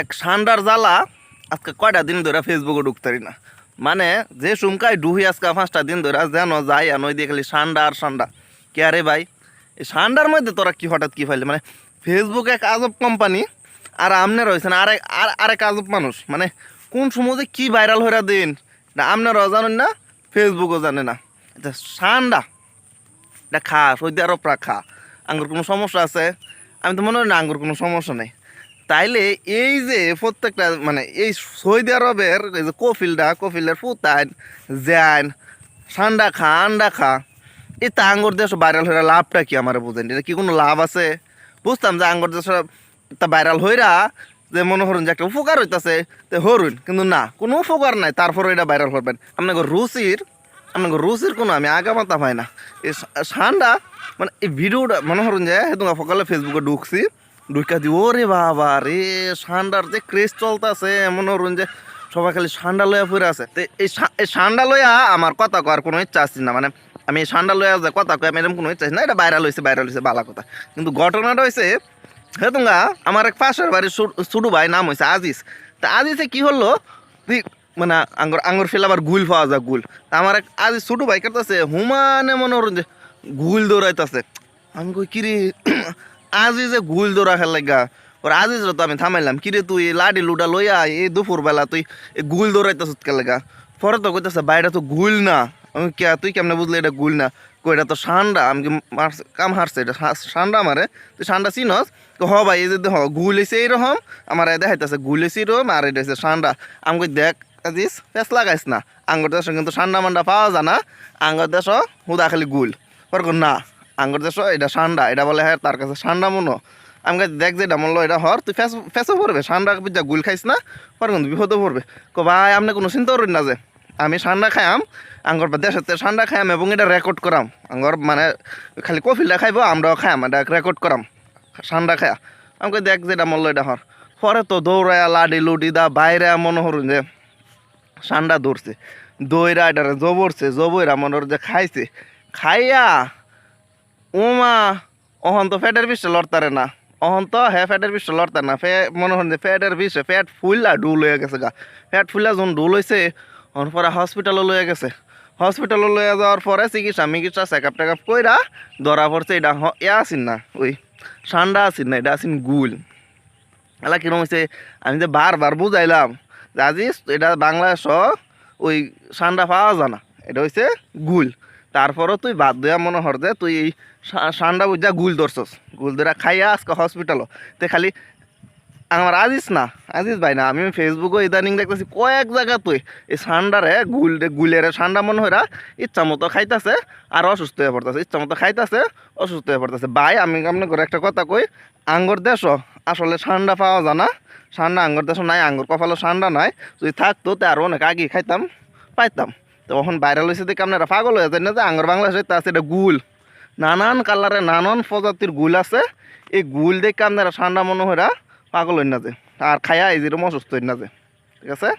এক সান্ডার জ্বালা আজকে কয়টা দিন ধরে ফেসবুকে ঢুকতারি না। মানে যে সুমকায় ডুহি আজকে পাঁচটা দিন ধরে যেন যাই আর নই দিয়ে খালি সান্ডা আর সান্ডা কে আরে ভাই? এই সান্ডার মধ্যে তোরা কি হঠাৎ কি ফাইলে? মানে ফেসবুক এক আজব কোম্পানি আর আমনে রয়েছেন আরেক আর আরেক আজব মানুষ। মানে কোন সময় যে কি ভাইরাল হয়ে দিন? না আপনারাও জানেন না ফেসবুকও জানে না। এটা সান্ডা। এটা খা সৌদি আরবরা খা। আঙ্গুর কোনো সমস্যা আছে? আমি তো মনে হয় না আঙ্গুর কোনো সমস্যা নেই। তাইলে এই যে প্রত্যেকটা মানে এই সৌদি আরবের এই যে কফিলটা কফিলের ফুতান জ্যান সান্ডা খা, আন্ডা খা, এই তা আঙ্গর দেশ ভাইরাল হয়ে লাভটা কি আমার বুঝেন? এটা কি কোনো লাভ আছে? বুঝতাম যে আঙ্গর দেশ তা ভাইরাল হইরা যে মনে করুন যে একটা উপকার হইতাছে, তো হরুন, কিন্তু না, কোনো উপকার নাই তারপরে এটা ভাইরাল করবেন আপনাকে রুচির আপনাকে রুচির কোনো আমি আগা মাথা পাই না। এই সান্ডা মানে এই ভিডিওটা মনে করুন যে হেতুঙ্গা সকালে ফেসবুকে ঢুকছি। ঢুকা দি ওরে বাবা রে সান্ডার যে ক্রেজ চলতেছে, এমন করুন যে সবাই খালি সান্ডা লইয়া ফুরে আছে। তো এই এই সান্ডা লইয়া আমার কথা কয়ার কোনো ইচ্ছা আছে না মানে আমি এই সান্ডা লইয়া যে কথা কয় এরকম কোনো ইচ্ছা না, এটা ভাইরাল হয়েছে ভাইরাল হয়েছে বালা কথা। কিন্তু ঘটনাটা হয়েছে হে হেতুঙ্গা আমার এক পাশের বাড়ির ছোটো ভাই, নাম হয়েছে আজিজ। তা আজিজে কি হলো? তুই মানে আঙ্গুর আঙ্গুর ফেলে আবার গুল পাওয়া যায়, গুল। আমার এক আজিজ ছোটো ভাই করতেছে হুমানে মনে যে গুল দৌড়াইতেছে। আমি কই, কিরে আজি যে গুল দৌড়া খেল লাগা ওর আজিজ তো আমি থামাইলাম কিরে তুই লাডি লুডা লইয়া এই দুপুর বেলা তুই গুল দৌড়াইতেছ কে লাগা। পরে তো কইতেছে বাইরে তো গুল না। আমি কে তুই কেমনে বুঝলি এটা গুল না? কই এটা তো সান্ডা। আমি কাম হারছে এটা সান্ডা মারে তুই সান্ডা চিনস হ ভাই এই যে হ গুল এসে এইরকম আমার দেখাইতেছে গুল এসে এরকম আর এটা হচ্ছে সান্ডা। আমি কই, দেখ আজিস পেঁচ লাগাইস না। আঙ্গুর দেশ কিন্তু সান্ডা মান্ডা পাওয়া যায় না। আঙ্গুর দেশ হুদা খালি গুল পর না। আঙ্গুর দেশ, এটা সান্ডা, এটা বলে হ্যাঁ তার কাছে সান্ডা মনো। আমি দেখ যে এটা মূল্য, এটা হর, তুই ফেস, ফেসও পড়বে সান্ডা পিজ্জা গুল খাইস না পর কিন্তু বিপদও পড়বে কো, ভাই আপনি কোনো চিন্তা করেন না যে, আমি সান্ডা খাইয়াম, আঙ্গর দেশের তে সান্ডা খাইয়াম এবং এটা রেকর্ড করাম। আঙ্গর মানে খালি কফিলটা খাইবো, আমরাও খাইয়াম, এটা রেকর্ড করাম, সান্ডা খায়া। আমাকে দেখ যে এটা মূল্য, এটা হর। পরে তো দৌড়ায়া, লাডি লুডি দা বাইরে মনে হরুন যে, সান্ডা ধরছে। দইরা এটারে জবরছে জবইরা মনে হর যে, খাইছে। খাইয়া ওমা অহন তো ফ্যাটের বিষে লড়তারে না। অহন তো হ্যাঁ ফ্যাটের বিষে লড়তার না। ফে, মনে হন যে ফ্যাটের বিষে ফ্যাট ফুললা ডুল হয়ে গেছে গা। ফ্যাট ফুললা যখন ডুল হয়েছে ওর পরে হসপিটালও লয়ে গেছে। হসপিটালও লয়ে যাওয়ার পরে চিকিৎসা মিকিৎসা চেক আপ টেক আপ কইরা ধরা পড়ছে এটা ইয়া আসিন না, ওই ঠান্ডা আসিন না, এটা আসিন গুল। এলা কিরম হয়েছে আমি যে বারবার বুঝাইলাম যে আজি এটা বাংলাদেশ, ওই সান্ডা পাওয়া যায় না, এটা হচ্ছে গুল। তারপরও তুই বাদ দেয়া মনে হর যে তুই এই সান্ডা বুঝা গুল ধরছস। গুল ধরা খাইয়া আজকে হসপিটালও তে খালি আমার আজিস না আজিস ভাই না, আমি ফেসবুকও ইদানিং দেখতেছি কয়েক জায়গা তুই এই সান্ডারে গুল গুলের সান্ডা মনে হইরা ইচ্ছা মতো খাইতাছে আর অসুস্থ হয়ে পড়তেছে। ইচ্ছা মতো খাইতাছে, অসুস্থ হয়ে পড়তেছে। ভাই, আমি আপনার করে একটা কথা কই, আঙ্গুর দেশ আসলে ঠান্ডা পাওয়া যায় না। ঠান্ডা আঙ্গুর দেশ নাই, আঙ্গুর কপালে ঠান্ডা নাই। যদি থাকতো তে আরও অনেক আগে খাইতাম, পাইতাম। তো এখন ভাইরাল হয়েছে দেখে আপনারা পাগল হয়ে যায় না যে আঙর বাংলাদেশে তা আছে, এটা গুল। নানান কালারে নানান প্রজাতির গুল আছে। এই গুল দেখে আপনারা ঠান্ডা মনে হয় পাগল হয়ে না যে। আর খায়া এই যেরকম অসুস্থ হয়ে না যে। ঠিক আছে?